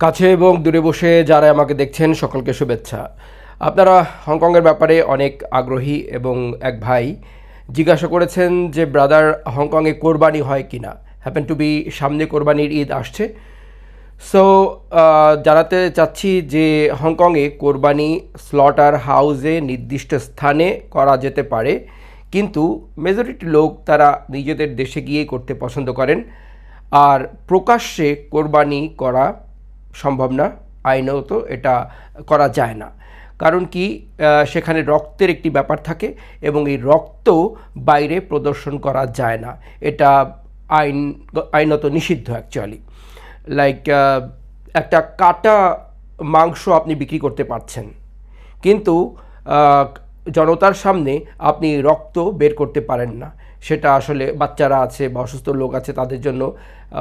কাছে এবং দূরে বসে যারা আমাকে দেখছেন, সকলকে শুভেচ্ছা। আপনারা হংকংয়ের ব্যাপারে অনেক আগ্রহী এবং এক ভাই জিজ্ঞাসা করেছেন যে, ব্রাদার, হংকংয়ে কোরবানি হয় কি না হ্যাপেন টু বি সামনে কোরবানির ঈদ আসছে। সো জানাতে চাচ্ছি যে, হংকংয়ে কোরবানি স্লটার হাউসে নির্দিষ্ট স্থানে করা যেতে পারে, কিন্তু মেজরিটি লোক তারা নিজেদের দেশে গিয়ে করতে পছন্দ করেন। আর প্রকাশ্যে কোরবানি করা সম্ভব না। আইনত এটা করা যায় না। কারণ কি সেখানে রক্তের একটি ব্যাপার থাকে এবং এই রক্ত বাইরে প্রদর্শন করা যায় না। এটা আইন আইনত নিষিদ্ধ অ্যাকচুয়ালি লাইক একটা কাটা মাংস আপনি বিক্রি করতে পারছেন। কিন্তু জনতার সামনে আপনি রক্ত বের করতে পারেন না। সেটা আসলে বাচ্চারা আছে বা অসুস্থ লোক আছে, তাদের জন্য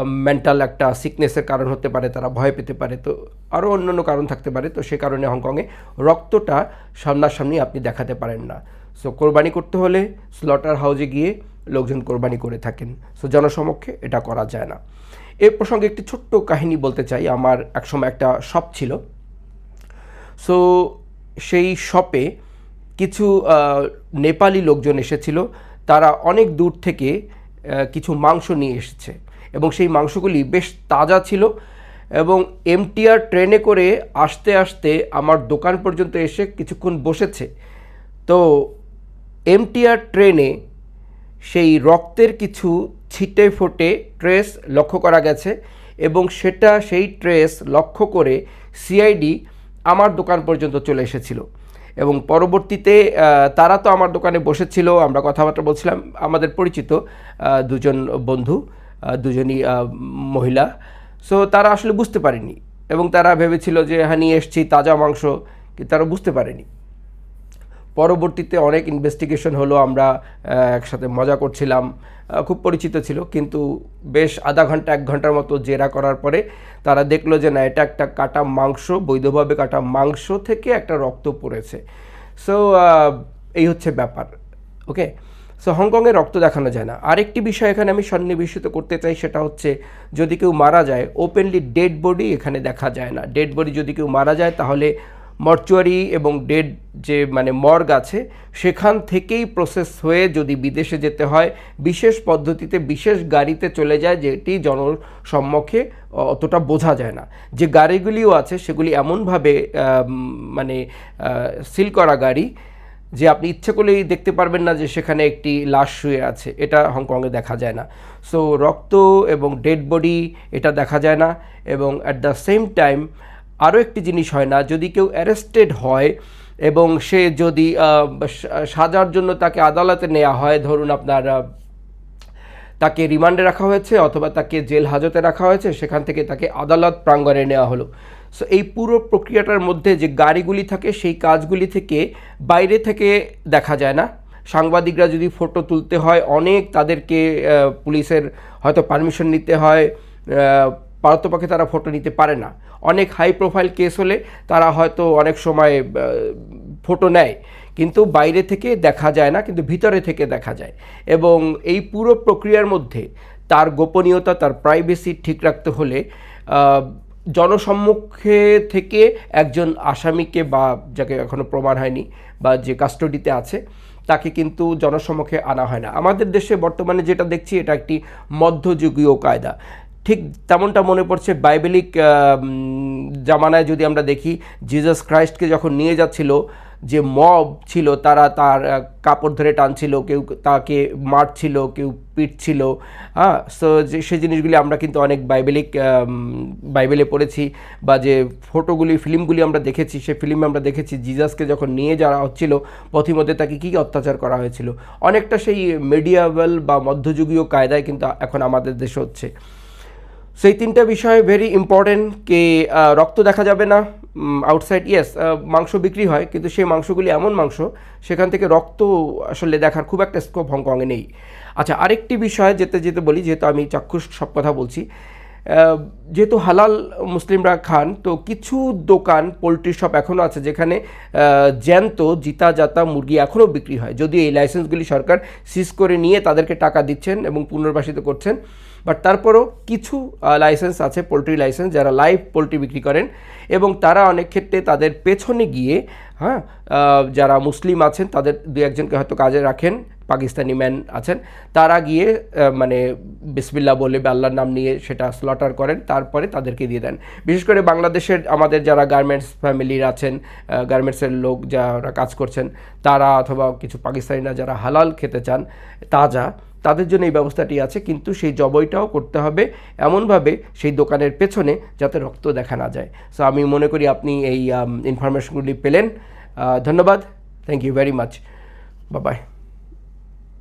মেন্টাল একটা সিকনেসের কারণ হতে পারে, তারা ভয় পেতে পারে। তো আরও অন্যান্য কারণ থাকতে পারে। তো সে কারণে হংকংয়ে রক্তটা সামনাসামনি আপনি দেখাতে পারেন না। সো কোরবানি করতে হলে স্লটার হাউজে গিয়ে লোকজন কোরবানি করে থাকেন। সো জনসমক্ষে এটা করা যায় না। এ প্রসঙ্গে একটি ছোট্ট কাহিনী বলতে চাই। আমার একসময় একটা শপ ছিল। সো সেই শপে কিছু নেপালি লোকজন এসেছিল। তারা অনেক দূর থেকে কিছু মাংস নিয়ে এসেছে। এবং সেই মাংসগুলি বেশ তাজা ছিল। এবং এমটিআর ট্রেনে করে আসতে আসতে আমার দোকান পর্যন্ত এসে কিছুক্ষণ বসেছে। তো এমটিআর ট্রেনে সেই রক্তের কিছু ছিটে ফোটে ট্রেস লক্ষ্য করা গেছে। এবং সেটা, সেই ট্রেস লক্ষ্য করে সিআইডি আমার দোকান পর্যন্ত চলে এসেছিল। এবং পরবর্তীতে তারা তো আমার দোকানে বসেছিল, আমরা কথাবার্তা বলছিলাম, আমাদের পরিচিত দুজন বন্ধু দুজনই মহিলা। সো তারা আসলে বুঝতে পারেনি এবং তারা ভেবেছিল যে হানি নিয়ে এসছি, তাজা মাংস। তারা বুঝতে পারেনি। পরবর্তীতে অনেক ইনভেস্টিগেশন হলো, আমরা একসাথে মজা করছিলাম খুব পরিচিত ছিল, কিন্তু বেশ আধা ঘণ্টা, এক ঘণ্টার মতো জেরা করার পরে তারা দেখল যে না, এটা একটা কাটা মাংস, বৈধভাবে কাটা মাংস থেকে একটা রক্ত পড়েছে। সো এই হচ্ছে ব্যাপার ওকে সো হংকংয়ে রক্ত দেখানো যায় না। আরেকটি বিষয় এখানে আমি সন্নিবেশিত করতে চাই, সেটা হচ্ছে যদি কেউ মারা যায় ওপেনলি ডেড বডি এখানে দেখা যায় না। ডেড বডি যদি কেউ মারা যায়, তাহলে মর্চুয়ারি এবং ডেড যে মানে মর্গ আছে, সেখান থেকেই প্রসেস হয়ে যদি বিদেশে যেতে হয়, বিশেষ পদ্ধতিতে, বিশেষ গাড়িতে চলে যায়, যেটি জনসম্মুখে অতটা বোঝা যায় না। যে গাড়িগুলিও আছে, সেগুলি এমনভাবে মানে সিল করা গাড়ি যে আপনি ইচ্ছে করলেই দেখতে পারবেন না যে সেখানে একটি লাশ শুয়ে আছে। এটা হংকংয়ে দেখা যায় না। সো রক্ত এবং ডেড বডি এটা দেখা যায় না এবং অ্যাট দ্য সেম টাইম আরও একটি জিনিস হয় না, যদি কেউ অ্যারেস্টেড হয় এবং সে যদি সাজার জন্য তাকে আদালতে নেওয়া হয়, ধরুন আপনার তাকে রিমান্ডে রাখা হয়েছে অথবা তাকে জেল হাজতে রাখা হয়েছে, সেখান থেকে তাকে আদালত প্রাঙ্গণে নেওয়া হলো। সো এই পুরো প্রক্রিয়াটার মধ্যে যে গাড়িগুলি থাকে, সেই কাজগুলি থেকে বাইরে থেকে দেখা যায় না। সাংবাদিকরা যদি ফটো তুলতে হয়, অনেক তাদেরকে পুলিশের হয়তো পারমিশন নিতে হয় পারতপক্ষে তারা ফটো নিতে পারে না। অনেক হাই প্রোফাইল কেস হলে তারা হয়তো অনেক সময় ফটো নেয়। কিন্তু বাইরে থেকে দেখা যায় না, কিন্তু ভিতরে থেকে দেখা যায়। এবং এই পুরো প্রক্রিয়ার মধ্যে তার গোপনীয়তা, তার প্রাইভেসি ঠিক রাখতে হলে জনসম্মুখে থেকে একজন আসামিকে বা যাকে এখনও প্রমাণ হয়নি বা যে কাস্টডিতে আছে, তাকে কিন্তু জনসম্মুখে আনা হয় না। আমাদের দেশে বর্তমানে যেটা দেখছি, এটা একটি মধ্যযুগীয় কায়দা। ঠিক তেমনটা মনে পড়ছে বাইবেলিক জামানায় যদি আমরা দেখি জিজাস ক্রাইস্টকে যখন নিয়ে যাচ্ছিল, যে মব ছিল, তারা তার কাপড় ধরে টানছিল, কেউ তাকে মারছিল, কেউ পিটছিল হ্যাঁ? সো যে সেই জিনিসগুলি আমরা কিন্তু অনেক বাইবেলিক বাইবেলে পড়েছি, বা যে ফটোগুলি, ফিল্মগুলি আমরা দেখেছি সেই ফিল্মে আমরা দেখেছি জিজাসকে যখন নিয়ে যাওয়া হচ্ছিল, পথিমধ্যে তাকে কী অত্যাচার করা হয়েছিল? অনেকটা সেই মিডিয়াবেল বা মধ্যযুগীয় কায়দায় কিন্তু এখন আমাদের দেশে হচ্ছে। সেই তিনটা বিষয় ভেরি ইম্পর্টেন্ট কে রক্ত দেখা যাবে না আউটসাইড ইয়েস মাংস বিক্রি হয়, কিন্তু সেই মাংসগুলি এমন মাংস, সেখান থেকে রক্ত আসলে দেখার খুব একটা স্কোপ হংকংয়ে নেই। আচ্ছা আরেকটি বিষয় যেতে যেতে বলি, যেহেতু আমি চাক্ষুষ সব কথা বলছি যেহেতু হালাল মুসলিমরা খান, তো কিছু দোকান পোলট্রি শপ এখনও আছে যেখানে জ্যান্ত জিতা জাতা মুরগি এখনও বিক্রি হয়। যদিও এই লাইসেন্সগুলি সরকার সিজ করে নিয়ে তাদেরকে টাকা দিচ্ছেন এবং পুনর্বাসিত করছেন বাট তারপরও কিছু লাইসেন্স আছে পোলট্রি লাইসেন্স যারা লাইভ পোলট্রি বিক্রি করেন এবং তারা অনেক ক্ষেত্রে তাদের পেছনে গিয়ে হ্যাঁ যারা মুসলিম আছেন তাদের দু একজনকে হয়তো কাজে রাখেন। পাকিস্তানি ম্যান আছেন। তারা গিয়ে মানে বিসমিল্লা বলে বা আল্লাহর নাম নিয়ে সেটা স্লটার করেন, তারপরে তাদেরকে দিয়ে দেন। বিশেষ করে বাংলাদেশের আমাদের যারা গার্মেন্টস ফ্যামিলির আছেন গার্মেন্টসের লোক যারা কাজ করছেন, তারা অথবা কিছু পাকিস্তানিরা যারা হালাল খেতে চান, তাজা, তাদের জন্য এই ব্যবস্থাটি আছে। কিন্তু সেই জবইটাও করতে হবে এমনভাবে সেই দোকানের পেছনে যাতে রক্ত দেখা না যায়। সো আমি মনে করি আপনি এই ইনফরমেশনগুলি পেলেন। ধন্যবাদ। থ্যাংক ইউ ভেরি মাচ বাবাই